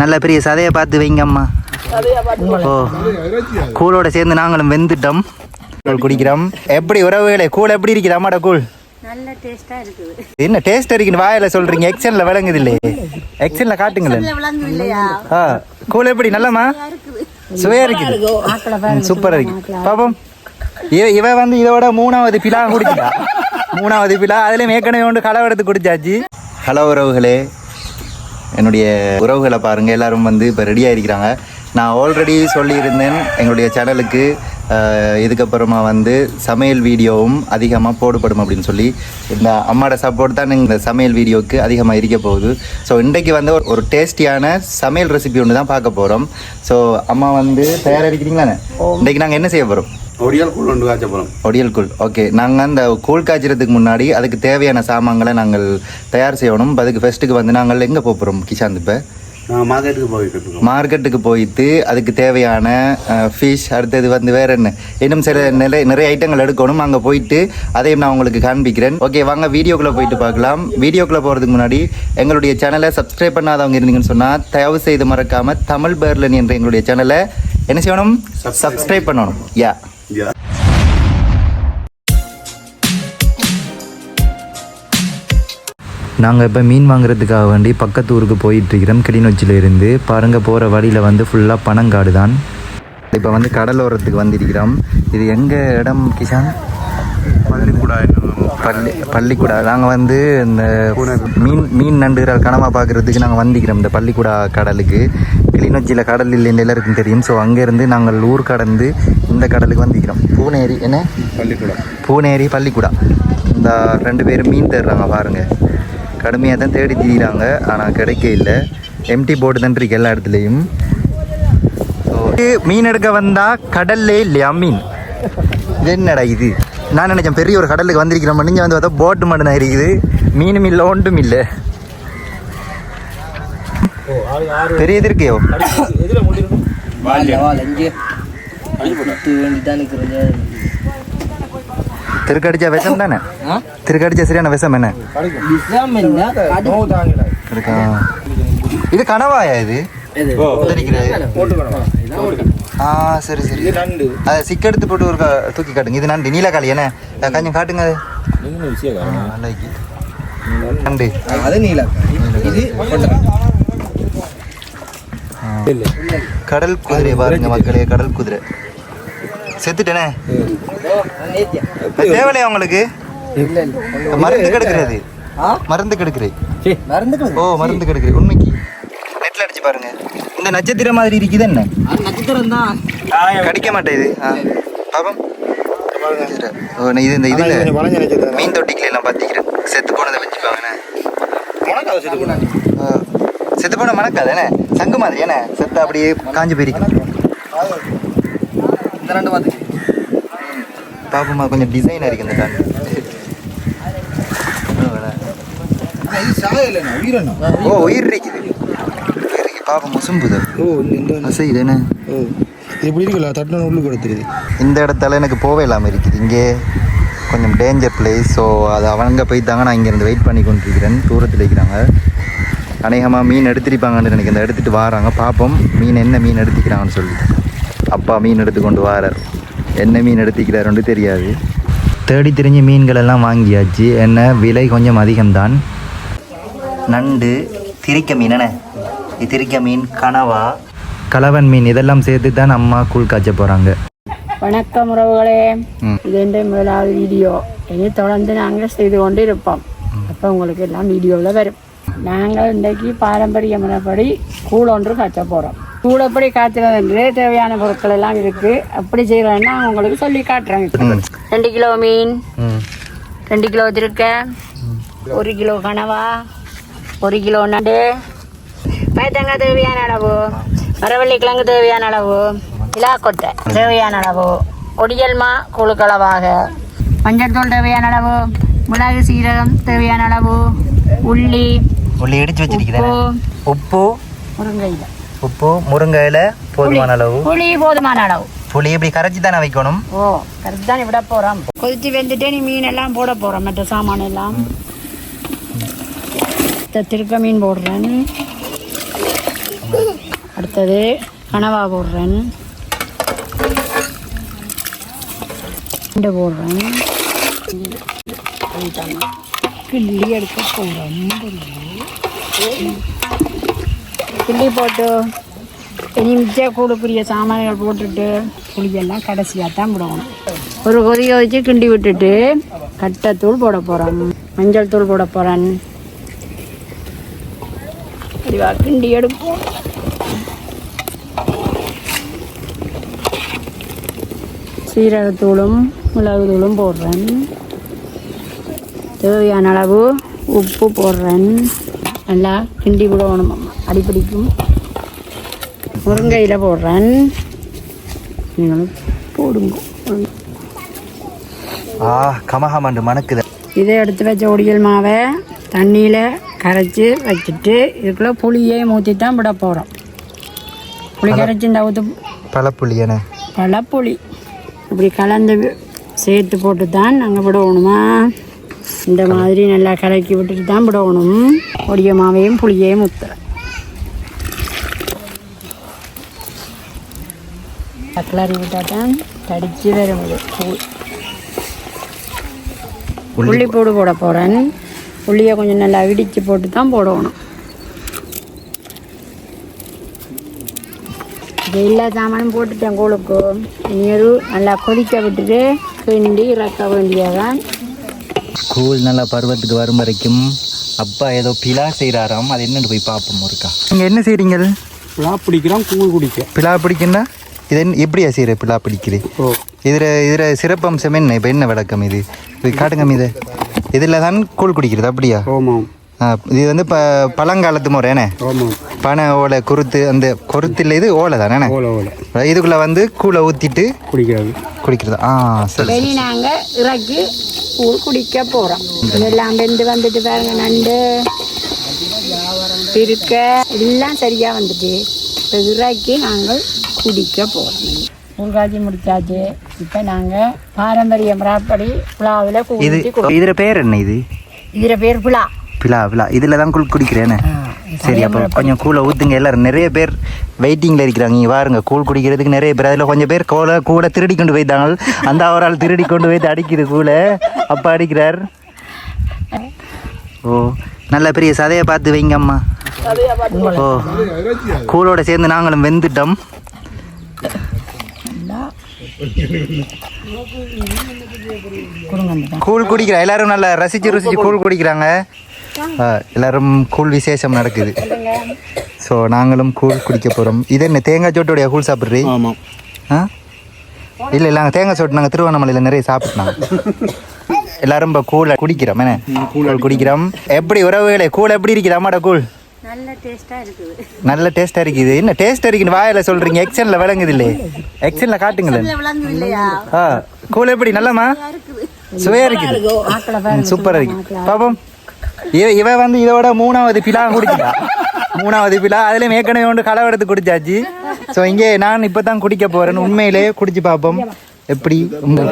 நல்ல பெரிய சதையை பார்த்து வைங்க அம்மா ஓ கூழோட சேர்ந்து நாங்களும் வெந்துட்டோம். கூழ் குடிக்கிறோம். எப்படி உறவுகளே கூழ் எப்படி இருக்குது? அம்மாட கூழ். நல்ல டேஸ்டா இருக்குது. என்ன டேஸ்ட் இருக்குன்னு வாயில சொல்றீங்க? எக்ஸன்ல விளங்குது இல்லையே எக்ஸன்ல காட்டுங்களேன். விளங்கு இல்லையா ஆ கூழ் எப்படி? நல்லமா சுவையா இருக்குது. சூப்பரா இருக்கு பாப்போம். இவ இவ வந்து இதோட மூணாவது பிலா குடிச்சிட்டா மூணாவது பிலா. அதுலயும் ஏற்கனவே ஒன்று களவெடுத்து குடிச்சாச்சு. ஹலோ உறவுகளே. என்னுடைய உறவுகளை பாருங்கள் எல்லாரும் வந்து இப்போ ரெடியாக இருக்கிறாங்க நான் ஆல்ரெடி சொல்லியிருந்தேன் எங்களுடைய சேனலுக்கு இதுக்கப்புறமா வந்து சமையல் வீடியோவும் அதிகமாக போடப்படும் அப்படின்னு சொல்லி. இந்த அம்மாவோட சப்போர்ட் தான் இந்த சமையல் வீடியோவுக்கு அதிகமாக இருக்க போகுது. ஸோ இன்றைக்கு வந்து ஒரு- ஒரு டேஸ்டியான சமையல் ரெசிபி ஒன்று தான் பார்க்க போகிறோம் ஸோ அம்மா வந்து தயாராக இருக்கிறீங்களாண்ணே இன்றைக்கி நாங்கள் என்ன செய்ய போகிறோம் ஒடியால் கூழ் ஒன்று ஒடியல் கூழ். ஓகே நாங்கள் அந்த கூழ் காய்ச்சறதுக்கு முன்னாடி அதுக்கு தேவையான சாமான்களை நாங்கள் தயார் செய்யணும். இப்ப அதுக்கு ஃபஸ்ட்டுக்கு வந்து நாங்கள் எங்கே போகிறோம் கிஷாந்த் இப்போ? மார்க்கெட்டுக்கு போயிட்டு மார்க்கெட்டுக்கு போயிட்டு அதுக்கு தேவையான ஃபிஷ் அடுத்தது வந்து வேற என்ன? இன்னும் சில நிறைய நிறைய ஐட்டங்கள் எடுக்கணும். அங்கே போயிட்டு அதையும் நான் உங்களுக்கு காண்பிக்கிறேன். ஓகே வாங்க வீடியோக்குள்ளே போயிட்டு பார்க்கலாம். வீடியோக்குள்ளே போகிறதுக்கு முன்னாடி எங்களுடைய சேனலை சப்ஸ்கிரைப் பண்ணாதவங்க இருந்தீங்கன்னு சொன்னால் தயவு செய்து மறக்காமல் தமிழ் பேர்லன் என்ற எங்களுடைய சேனலை என்ன செய்யணும்? சப்ஸ்கிரைப் பண்ணணும். யா நாங்கள் இப்போ மீன் வாங்குறதுக்காக வேண்டி பக்கத்து ஊருக்கு போயிட்டு இருக்கிறோம். கிளிநொச்சியில் இருந்து பாருங்கள் போகிற வழியில் வந்து ஃபுல்லாக பனங்காடு தான். இப்போ வந்து கடலோரத்துக்கு வந்திருக்கிறோம். இது எங்கள் இடம் கிஷான்? பள்ளிக்கூடா பள்ளி பள்ளிக்கூடா. நாங்கள் வந்து இந்த மீன் மீன் நண்டுகள் கனவா பார்க்குறதுக்கு நாங்கள் வந்திக்கிறோம் இந்த பள்ளிக்கூடா கடலுக்கு. கிளிநொச்சியில் கடல் இல்லைன்னு எல்லாருக்கும் தெரியும். ஸோ அங்கேருந்து நாங்கள் ஊர் கடந்து இந்த கடலுக்கு வந்திக்கிறோம் பூனேரி என்ன? பள்ளிக்கூடா. பூனேரி பள்ளிக்கூடா. இந்த ரெண்டு பேரும் மீன் தேடுறாங்க பாருங்க. கடுமையாக தான் தேடி திரிகிறாங்க ஆனால் கிடைக்க இல்லை. எம்டி போட்டு தான் இருக்கு எல்லா இடத்துலையும். மீன் எடுக்க வந்தா கடல்லே இல்லையா மீன்? இது என்னடா இது? நான் நினைச்சேன் பெரிய ஒரு கடலுக்கு வந்திருக்கிறோம். நீங்கள் வந்து பார்த்தா போட்டு மட்டும் தான் இருக்குது. மீனும் இல்லை ஒன்றும் இல்லை. பெரிய இது இருக்கையோ திருக்கடிச்சா விஷம் தானே? திருக்கடிச்சா சரியான விஷம் என்ன? இருக்கா? இது கனவாயா இது? ஆ சரி சரி. அதை சிக்க எடுத்து போட்டு ஒரு க- தூக்கி காட்டுங்க. இது நண்டு. நீலக்காளி என்ன? கொஞ்சம் காட்டுங்க. அது. நண்டு. அது நீலக்காய் இது. கடல் குதிரை பாருங்க மக்களே கடல் குதிரை. செத்துட்டேனே. தேவையில்லையா உங்களுக்கு? மருந்து கெடுக்கிறது. மருந்து மறந்துக்கலாம் ஓ மருந்து கெடுக்கிறது உண்மைக்கு. நெட்ல அடிச்சு பாருங்க. இந்த நட்சத்திரம் மாதிரி இருக்குது என்ன? நட்சத்திரம் தான். கடிக்க மாட்டேது பாபம் இது இந்த இதுல மீன் தொட்டிக்குள்ள எல்லாம் பாத்திக்கிறேன். செத்து போனதை வச்சுப்பாங்கண்ணே செத்து போன. மணக்காதானே சங்கு மாதிரி ஏண்ணே செத்து அப்படியே காஞ்சு போயிருக்கும். இந்த ரெண்டு பார்த்து பாப்பமா கொஞ்சம் டிசைனாக இருக்கு இந்த உயிரண்ணா. ஓ உயிர் இருக்குது. பாப்பம் முசும்புது ஓ இந்த அசையுது என்ன? ஓ இப்படி இருக்குல்ல தட்டின உள்ளுக்கு கொடுத்துருது இந்த இடத்துல எனக்கு போவே இல்லாமல் இருக்குது. இங்கே கொஞ்சம் டேஞ்சர் பிளேஸ் ஸோ அது அவங்க போய்த்தாங்க நான் இங்கேருந்து வெயிட் பண்ணி கொண்டிருக்கிறேன். தூரத்தில் இருக்கிறாங்க. அநேகமாக மீன் எடுத்திருப்பாங்கன்னு நினைக்கிறேன் இந்த எடுத்துகிட்டு வராங்க. பார்ப்போம் மீன் என்ன மீன் எடுத்துக்கிறாங்கன்னு சொல்லி அப்பா மீன் எடுத்து கொண்டு வாரார். என்ன மீன் எடுத்துக்கிறாருன்னு தெரியாது. தேடி தெரிஞ்ச மீன்கள் எல்லாம் வாங்கியாச்சு. என்ன விலை கொஞ்சம் அதிகம்தான். நண்டு திரிக்க மீன் என்ன? திரிக்க மீன் கனவா? கலவன் மீன் இதெல்லாம் சேர்த்து தான் அம்மா கூழ் காய்ச்ச போகிறாங்க வணக்கம் உறவுகளே. இது என்ற முதலாவது வீடியோ. இனி தொடர்ந்து நாங்கள் செய்து கொண்டு இருப்போம் அப்போ உங்களுக்கு எல்லாம் வீடியோவில் வரும். நாங்கள் இன்றைக்கு பாரம்பரிய முறைப்படி கூழ் ஒன்று காய்ச்ச போகிறோம் காய்ச்சறது என்று தேவையான பொருட்கள் எல்லாம் இருக்குது அப்படி செய்கிறேன்னா உங்களுக்கு சொல்லி காட்டுறேங்க ரெண்டு கிலோ மீன். ரெண்டு கிலோ திருக்க ஒரு கிலோ கனவா. ஒரு கிலோ நண்டு. பயத்தங்காய் தேவையான அளவு. மரவள்ளி கிழங்கு தேவையான அளவு. இலாக்கொட்டை தேவையான அளவு. ஒடியல்மா குழுக்களவாக. மஞ்சள் தூள் தேவையான அளவு. மிளகு சீரகம் தேவையான அளவு. உள்ளி. உள்ளி இடிச்சு வச்சிருக்கிறேன். உப்பு. உப்பு. முருங்கையில். உப்பு முருங்கையில போதுமான அளவு. புளி போதுமான அளவு. புளி இப்படி கரைச்சி தானே வைக்கணும்? ஓ கரெக்ட் தான் விட போகிறோம் கொதிச்சு வெந்துட்டே நீ மீன் எல்லாம் போட போகிறோம் மற்ற சாமான் எல்லாம். திருக்க மீன் போடுறேன். அடுத்தது கனவா போடுறேன். ரெண்டு போடுறேன். கிள்ளி எடுக்க போகிறேன் கிள்ளி போட்டு இனி மிச்ச சாமான்கள் போட்டுட்டு புளியெல்லாம் கடைசியாக தான் விடுவோம் ஒரு கொதிக்க வச்சு கிண்டி விட்டுட்டு கட்டைத்தூள் போட போகிறோம் மஞ்சள் தூள் போட போகிறேன் இதுவா கிண்டி எடுப்போம். சீரகத்தூளும் மிளகு தூளும் போடுறேன். தேவையான அளவு உப்பு போடுறேன். நல்லா கிண்டி விடணும் அம்மா அடிப்பிடிக்கும் முருங்கையில் போடுறேன் நீங்களும் போடுங்க ஆ கமகமண்டு மணக்குது இதை எடுத்து வச்ச ஒடியல் மாவை தண்ணியில் கரைச்சி வச்சுட்டு இதுக்குள்ளே புளியே ஊற்றி தான் விட போகிறோம் புளி கரைச்சி இந்த ஊற்று பழப்புள்ளி என பழப்புளி இப்படி கலந்து சேர்த்து போட்டு தான் நாங்கள் விடணுமா இந்த மாதிரி நல்லா கலக்கி விட்டுட்டு தான் விடணும். ஒடிய மாவையும் புளியையும் ஊற்றுறேன் கிளறி விட்டால் தான் தடிச்சு வரும் உள்ளி பூடு போட போகிறேன் உள்ளியை கொஞ்சம் நல்லா இடித்து போட்டு தான் போடணும். இது எல்லா சாமானும் போட்டுட்டேன் கூழுக்கு நீர் நல்லா கொதிக்க விட்டுட்டு கிண்டி இறக்க வேண்டியதான் ஸ்கூல் நல்லா பருவத்துக்கு வரும் வரைக்கும் அப்பா ஏதோ பிலா செய்கிறாராம் அது என்னன்னு போய் பார்ப்போம் ஒருக்கா நீங்கள் என்ன செய்கிறீங்க விழா பிடிக்கிறோம் கூழ் குடிக்க பிலா பிடிக்குன்னா? இது என்ன எப்படியா செய்கிற பிலா பிடிக்குது ஓ. இதில் இதில் சிறப்பம்சம் என்ன? இப்போ என்ன விளக்கம் இது? இது காட்டுங்க இது. இதில் தான் கூழ் குடிக்கிறது அப்படியா? ஆமாம். இது வந்து இப்போ பழங்காலத்து முறை என்ன? ஆமாம். பனை ஓலை குருத்து அந்த குருத்தில் இது ஓலை தானே? ஓலை ஓலை. இதுக்குள்ளே வந்து கூழை ஊற்றிட்டு குடிக்கிறது. குடிக்கிறது. ஆ சரி இனி நாங்கள் இறக்கி கூழ் குடிக்க போகிறோம் இதெல்லாம் வெந்து வந்துட்டு பாருங்க நண்டு இருக்க எல்லாம் சரியாக வந்துட்டு இப்போ இறக்கி நாங்கள் குடிக்க போகிறோம் ஊர்காட்சி முடிச்சாச்சு. இப்போ நாங்கள் பாரம்பரிய முறைப்படி புலாவில் இது இதில் பேர் என்ன இது? இதில் பேர் புலா. பிலா பிலா. இதில் தான் கூழ் குடிக்கிறேன்னு சரி அப்போ கொஞ்சம் கூழை ஊற்றுங்க எல்லாரும் நிறைய பேர் வெயிட்டிங்கில் இருக்கிறாங்க. இங்கே பாருங்க கூழ் குடிக்கிறதுக்கு நிறைய பேர். அதில் கொஞ்சம் பேர் கோலை கூட திருடி கொண்டு போயிட்டாங்க. அந்த ஆள் திருடி கொண்டு போயிட்டு அடிக்குது கூழை. அப்பா அடிக்கிறார். ஓ நல்ல பெரிய சதையை பார்த்து வைங்க அம்மா. ஓ கூழோட சேர்ந்து நாங்களும் வெந்துட்டோம். கூழ் குடிக்கிற. எல்லாரும் நல்லா ரசிச்சு ருசிச்சு கூழ் குடிக்கிறாங்க. எல்லாரும் கூழ் விசேஷம் நடக்குது. ஸோ நாங்களும் கூழ் குடிக்க போகிறோம் இது என்ன தேங்காய் சோட்டோடைய கூழ் சாப்பிட்றீ? ஆமாம் ஆ? இல்லை இல்லை நாங்கள் தேங்காய் சோட்டு நாங்கள் திருவண்ணாமலையில் நிறைய சாப்பிட்டோம் எல்லாரும் இப்போ கூழை குடிக்கிறோம் என்ன? கூழ் குடிக்கிறோம். எப்படி உறவுகளே கூழ் எப்படி இருக்குது அம்மாட கூழ்? நல்ல டேஸ்ட்டாக இருக்குது. இருக்குது. என்ன டேஸ்ட்டாக இருக்குன்னு வாயில் சொல்கிறீங்க எக்ஸனில் விளங்குது இல்லையே எக்ஸனில் காட்டுங்களேன் ஆ கூழ் எப்படி நல்லம்மா? சுவையாக இருக்குது. சூப்பராக இருக்கு பாப்போம். இவ இவ வந்து இதோட மூணாவது பிலா குடிச்சிட்டா மூணாவது பிலா. அதுலேயும் ஏற்கனவே ஒன்று களவெடுத்து குடிச்சாச்சு. ஸோ இங்கே நான் இப்போ தான் குடிக்க போகிறேன் உண்மையிலே குடிச்சு பார்ப்போம். எப்படி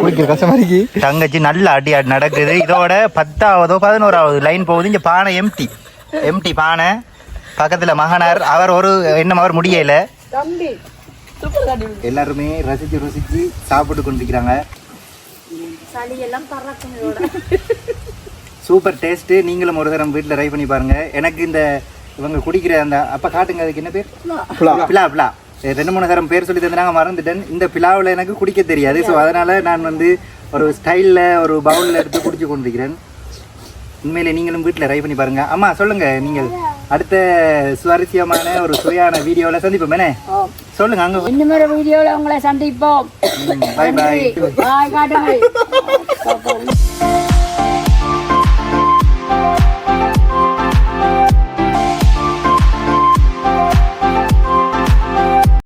குடிக்கிற கஷ்டமா இருக்கு தங்கச்சி நல்ல அடி அடி நடக்குது. இதோட பத்தாவதோ பதினோராவது லைன் போகுது. இங்கே பானை எம்டி எம்டி பானை. பக்கத்தில் மகனார். அவர் ஒரு என்ன அவர் முடியல. எல்லாருமே ரசிச்சு ருசிச்சு சாப்பிட்டு கொண்டிருக்கிறாங்க. Super taste. நீங்களும் ஒரு தரம் வீட்டில் ட்ரை பண்ணி பாருங்க. எனக்கு இந்த இவங்க குடிக்கிற அந்த அப்போ காட்டுங்க அதுக்கு என்ன பேர்? பிலா. பிலா. ரெண்டு மூணு தரம் பேர் சொல்லி தந்தாங்க மறந்துட்டேன். இந்த பிலாவில் எனக்கு குடிக்க தெரியாது. ஸோ அதனால் நான் வந்து ஒரு ஸ்டைலில் ஒரு பவுலில் எடுத்து குடிச்சு கொண்டிருக்கிறேன். உண்மையிலே நீங்களும் வீட்டில் ட்ரை பண்ணி பாருங்க. அம்மா சொல்லுங்க நீங்கள் அடுத்த சுவாரஸ்யமான ஒரு சுவையான வீடியோவில் சந்திப்போம். என்ன? சொல்லுங்க அங்கே. இன்னும் வீடியோவில் உங்களை சந்திப்போம். பாய் பாய் பாய் காட்டுங்கள்.